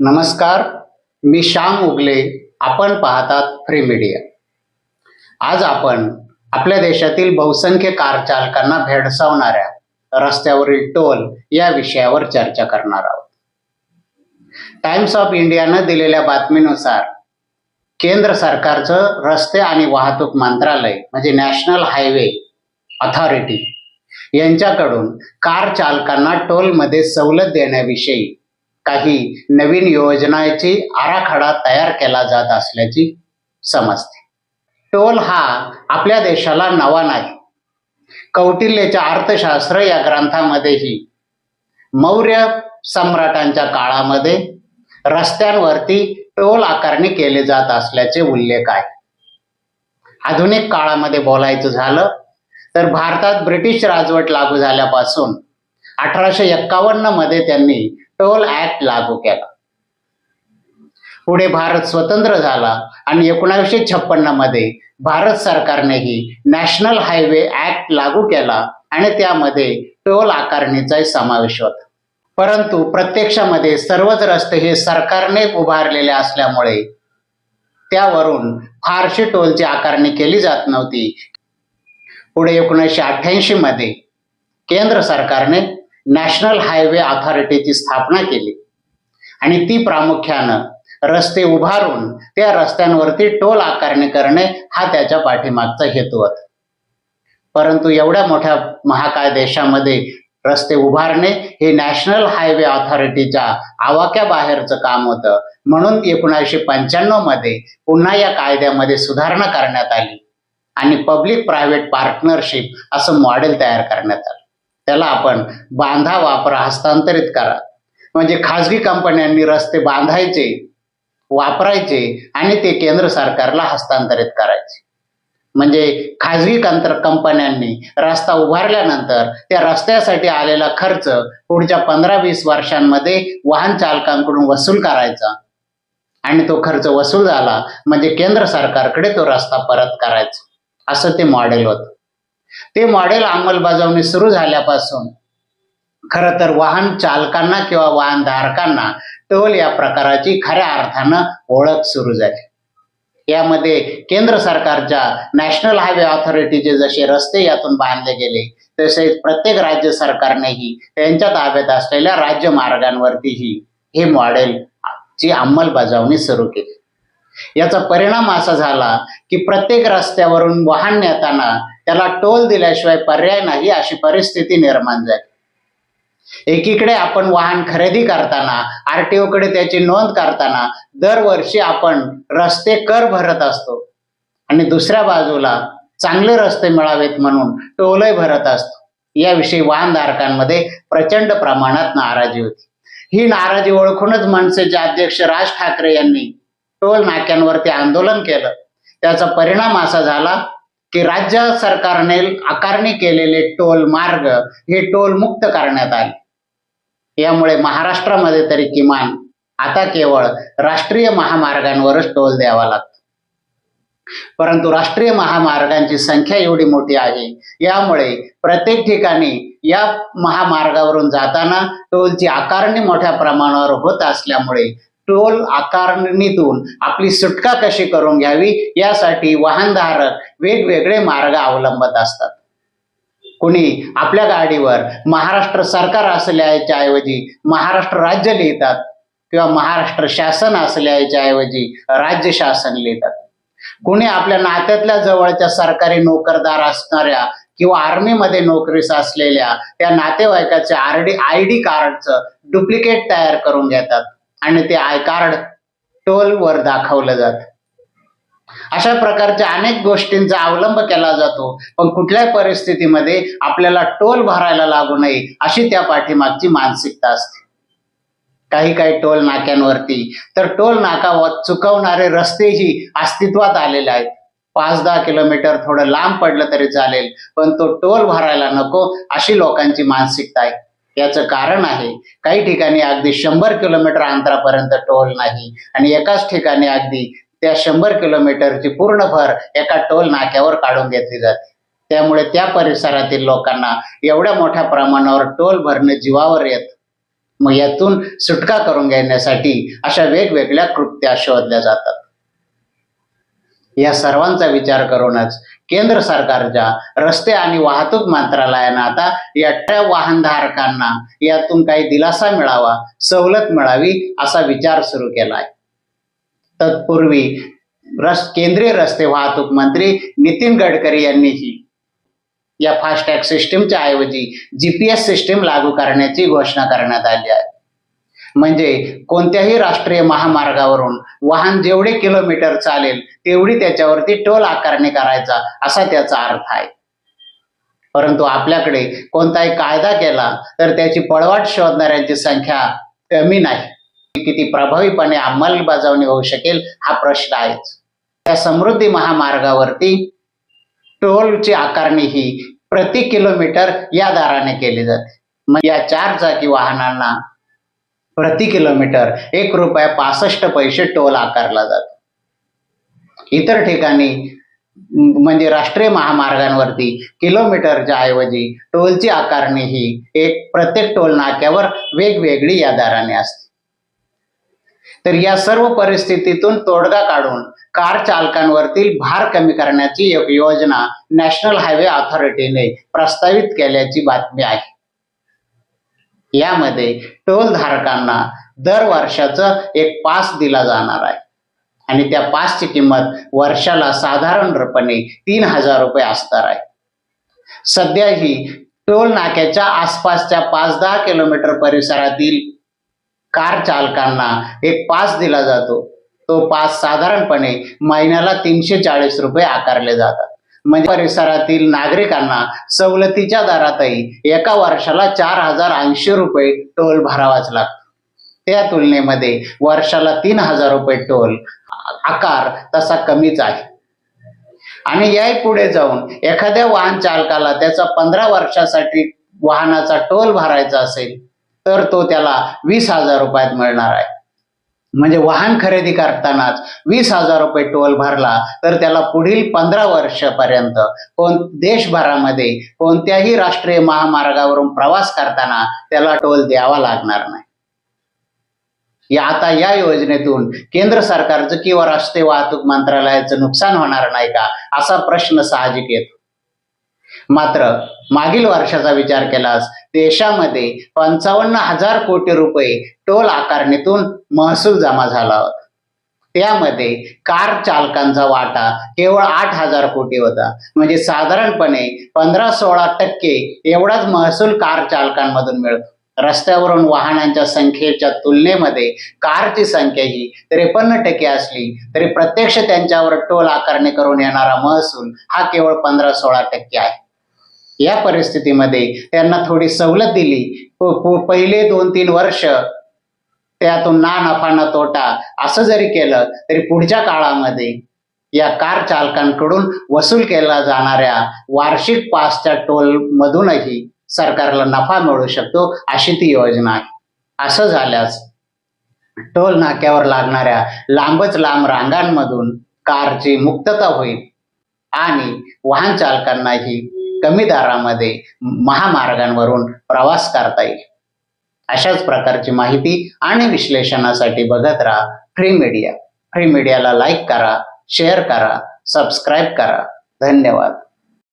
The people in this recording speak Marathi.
नमस्कार मी श्याम उगले आपण पाहतात फ्री मीडिया आज आपण आपल्या देशातील बहुसंख्य कार चालकांना भेडसावणाऱ्या रस्त्यावरील टोल या विषयावर चर्चा करणार आहोत. टाइम्स ऑफ इंडियानं दिलेल्या बातमीनुसार केंद्र सरकारचं रस्ते आणि वाहतूक मंत्रालय म्हणजे नॅशनल हायवे अथॉरिटी यांच्याकडून कार चालकांना टोलमध्ये सवलत देण्याविषयी काही नवीन योजनांची आराखडा तयार केला जात असल्याची समजते. टोल हा आपल्या देशाला नवा नाही. कौटिल्यच्या अर्थशास्त्र या ग्रंथामध्येही मौर्य सम्राटांच्या काळामध्ये रस्त्यांवरती टोल आकारणी केले जात असल्याचे उल्लेख आहे. आधुनिक काळामध्ये बोलायचं झालं तर भारतात ब्रिटिश राजवट लागू झाल्यापासून अठराशे एक्कावन्नमध्ये त्यांनी टोल ऍक्ट लागू केला. पुढे भारत स्वतंत्र झाला आणि एकोणीसशे छप्पन्नमध्ये भारत सरकारनेही नॅशनल हायवे ऍक्ट लागू केला आणि त्यामध्ये टोल आकारणीचा समावेश होता. परंतु प्रत्यक्षामध्ये सर्वच रस्ते हे सरकारने उभारलेले असल्यामुळे त्यावरून फारशी टोलची आकारणी केली जात नव्हती. पुढे एकोणीसशे अठ्ठ्याऐंशी मध्ये केंद्र सरकारने नॅशनल हायवे अथॉरिटीची स्थापना केली. आणि ती प्रामुख्यानं रस्ते उभारून त्या रस्त्यांवरती टोल आकारणी करणे हा त्याच्या पाठीमागचा हेतू होता. परंतु एवढ्या मोठ्या महाकाय देशामध्ये रस्ते उभारणे हे नॅशनल हायवे अथॉरिटीच्या आवाक्याबाहेरचं काम होतं. म्हणून एकोणीसशे पंच्याण्णवमध्ये पुन्हा या कायद्यामध्ये सुधारणा करण्यात आली. आणि पब्लिक प्रायव्हेट पार्टनरशिप असं मॉडेल तयार करण्यात आलं. त्याला आपण बांधा वापरा हस्तांतरित करा. म्हणजे खाजगी कंपन्यांनी रस्ते बांधायचे वापरायचे आणि ते केंद्र सरकारला हस्तांतरित करायचे. म्हणजे खाजगी कंत्र कंपन्यांनी रस्ता उभारल्यानंतर त्या रस्त्यासाठी आलेला खर्च पुढच्या पंधरा वीस वर्षांमध्ये वाहन चालकांकडून वसूल करायचा. आणि तो खर्च वसूल झाला म्हणजे केंद्र सरकारकडे तो रस्ता परत करायचा. असं ते मॉडेल होतं. ते मॉडेल अंमलबजावणी सुरू झाल्यापासून खर तर वाहन चालकांना किंवा वाहन धारकांना टोल या प्रकाराची खऱ्या अर्थानं ओळख सुरू झाली. यामध्ये केंद्र सरकारच्या नॅशनल हायवे ऑथॉरिटीचे जसे रस्ते यातून बांधले गेले तसेच प्रत्येक राज्य सरकारनेही त्यांच्या ताब्यात असलेल्या राज्य मार्गांवरतीही हे मॉडेल ची अंमलबजावणी सुरू केली. याचा परिणाम असा झाला की प्रत्येक रस्त्यावरून वाहन नेताना त्याला टोल दिल्याशिवाय पर्याय नाही अशी परिस्थिती निर्माण झाली. एकीकडे आपण वाहन खरेदी करताना आरटीओ कडे त्याची नोंद करताना दरवर्षी आपण रस्ते कर भरत असतो. आणि दुसऱ्या बाजूला चांगले रस्ते मिळावेत म्हणून टोलही भरत असतो. याविषयी वाहनधारकांमध्ये प्रचंड प्रमाणात नाराजी होती. ही नाराजी ओळखूनच मनसेचे अध्यक्ष राज ठाकरे यांनी टोल नाक्यांवरती आंदोलन केलं. त्याचा परिणाम असा झाला की राज्य सरकारने आकारणी केलेले टोल मार्ग हे टोल मुक्त करण्यात आले. यामुळे महाराष्ट्रामध्ये तरी किमान आता केवळ राष्ट्रीय महामार्गांवरच टोल द्यावा लागतो. परंतु राष्ट्रीय महामार्गांची संख्या एवढी मोठी आहे यामुळे प्रत्येक ठिकाणी या महामार्गावरून जाताना टोलची आकारणी मोठ्या प्रमाणावर होत असल्यामुळे टोल आकारणीतून आपली सुटका कशी करून घ्यावी यासाठी वाहनधारक वेगवेगळे मार्ग अवलंबत असतात. कुणी आपल्या गाडीवर महाराष्ट्र सरकार असल्याच्या ऐवजी महाराष्ट्र राज्य लिहितात किंवा महाराष्ट्र शासन असल्याच्या ऐवजी राज्य शासन लिहितात. कुणी आपल्या नात्यातल्या जवळच्या सरकारी नोकरदार असणाऱ्या किंवा आर्मीमध्ये नोकरीस असलेल्या त्या नातेवाईकाच्या आर डी आय डी कार्डचं डुप्लिकेट तयार करून घेतात. आणि ते आय कार्ड टोल वर दाखवलं जात. अशा प्रकारच्या अनेक गोष्टींचा अवलंब केला जातो. पण कुठल्याही परिस्थितीमध्ये आपल्याला टोल भरायला लागू नये अशी त्या पाठीमागची मानसिकता असते. काही काही टोल नाक्यांवरती. तर टोल नाका चुकवणारे रस्तेही अस्तित्वात आलेले आहेत. पाच दहा किलोमीटर थोडं लांब पडलं तरी चालेल पण तो टोल भरायला नको अशी लोकांची मानसिकता आहे. याचं कारण आहे काही ठिकाणी अगदी शंभर किलोमीटर अंतरापर्यंत टोल नाही आणि एकाच ठिकाणी अगदी त्या शंभर किलोमीटरची पूर्ण भर एका टोल नाक्यावर काढून घेतली जाते. त्यामुळे त्या परिसरातील लोकांना एवढ्या मोठ्या प्रमाणावर टोल भरणे जीवावर येत. मग यातून सुटका करून घेण्यासाठी अशा वेगवेगळ्या कृत्या शोधल्या जातात. या सर्वांचा विचार करूनच केंद्र सरकारच्या रस्ते आणि वाहतूक मंत्रालयानं आता या वाहनधारकांना यातून काही दिलासा मिळावा सवलत मिळावी असा विचार सुरू केला आहे तत्पूर्वी रस केंद्रीय रस्ते वाहतूक मंत्री नितीन गडकरी यांनीही या फास्टॅग सिस्टीमच्या ऐवजी जीपीएस सिस्टीम लागू करण्याची घोषणा करण्यात आली आहे. म्हणजे कोणत्याही राष्ट्रीय महामार्गावरून वाहन जेवढे किलोमीटर चालेल तेवढी त्याच्यावरती टोल आकारणी करायचा असा त्याचा अर्थ आहे. परंतु आपल्याकडे कोणताही कायदा केला तर त्याची पळवाट शोधणाऱ्यांची संख्या कमी नाही. किती प्रभावीपणे अंमलबजावणी होऊ शकेल हा प्रश्न आहेच. त्या समृद्धी महामार्गावरती टोलची आकारणी ही प्रति किलोमीटर या दराने केली जाते. मग या चार चाकी वाहनांना प्रति किलोमीटर एक रुपया पासष्ट पैसे टोल आकारला जातो. इतर ठिकाणी म्हणजे राष्ट्रीय महामार्गांवरती किलोमीटरच्या ऐवजी टोलची आकारणी ही एक प्रत्येक टोल नाक्यावर वेगवेगळी या दराने असते. तर या सर्व परिस्थितीतून तोडगा काढून कार चालकांवरतील भार कमी करण्याची एक योजना नॅशनल हायवे ऑथॉरिटीने प्रस्तावित केल्याची बातमी आहे. यामध्ये टोल धारकांना दर वर्षाचं एक पास दिला जाणार आहे. आणि त्या पासची किंमत वर्षाला साधारणपणे तीन हजार रुपये असणार आहे. सध्या ही टोल नाक्याच्या आसपासच्या पाच दहा किलोमीटर परिसरातील कार चालकांना एक पास दिला जातो. तो पास साधारणपणे महिन्याला तीनशे चाळीस रुपये आकारले जातात. म्हणजे परिसरातील नागरिकांना सवलतीच्या दरातही एका वर्षाला चार हजार ऐंशी रुपये टोल भरावाच लागतो. त्या तुलनेमध्ये वर्षाला तीन हजार रुपये टोल आकार तसा कमीच आहे. आणि याही पुढे जाऊन एखाद्या वाहन चालकाला त्याचा पंधरा वर्षासाठी वाहनाचा टोल भरायचा असेल तर तो त्याला वीस हजार रुपयात मिळणार आहे. म्हणजे वाहन खरेदी करतानाच वीस हजार रुपये टोल भरला तर त्याला पुढील पंधरा वर्षापर्यंत कोण देशभरामध्ये कोणत्याही राष्ट्रीय महामार्गावरून प्रवास करताना त्याला टोल द्यावा लागणार नाही. या आता या योजनेतून केंद्र सरकारचं किंवा रस्ते वाहतूक मंत्रालयाचं नुकसान होणार नाही का असा प्रश्न साहजिक येतो. मात्र मागील वर्षाचा विचार केलास देशामध्ये पंचावन्न हजार कोटी रुपये टोल आकारणीतून महसूल जमा झाला होता. त्यामध्ये कार चालकांचा वाटा केवळ आठ हजार कोटी होता. म्हणजे साधारणपणे पंधरा सोळा टक्के एवढाच महसूल कार चालकांमधून मिळतो. रस्त्यावरून वाहनांच्या संख्येच्या तुलनेमध्ये कारची संख्या ही त्रेपन्न टक्के असली तरी प्रत्यक्ष त्यांच्यावर टोल आकारणी करून येणारा महसूल हा केवळ पंधरा सोळा टक्के आहे. या परिस्थितीमध्ये त्यांना थोडी सवलत दिली. पहिले दोन तीन वर्ष त्यातून ना नफा ना तोटा असं जरी केलं तरी पुढच्या काळामध्ये या कार चालकांकडून वसूल केला जाणाऱ्या वार्षिक पासच्या टोल मधूनही सरकारला नफा मिळू शकतो अशी ती योजना आहे. असं झाल्यास टोल नाक्यावर लागणाऱ्या लांबच लांब रांगांमधून कारची मुक्तता होईल आणि वाहन चालकांनाही कमी दरामध्ये महामार्गांवरून प्रवास करता येईल. अशाच प्रकारची माहिती आणि विश्लेषणासाठी बघत राहा फ्री मीडिया. फ्री मीडियाला लाईक करा शेअर करा सबस्क्राईब करा. धन्यवाद.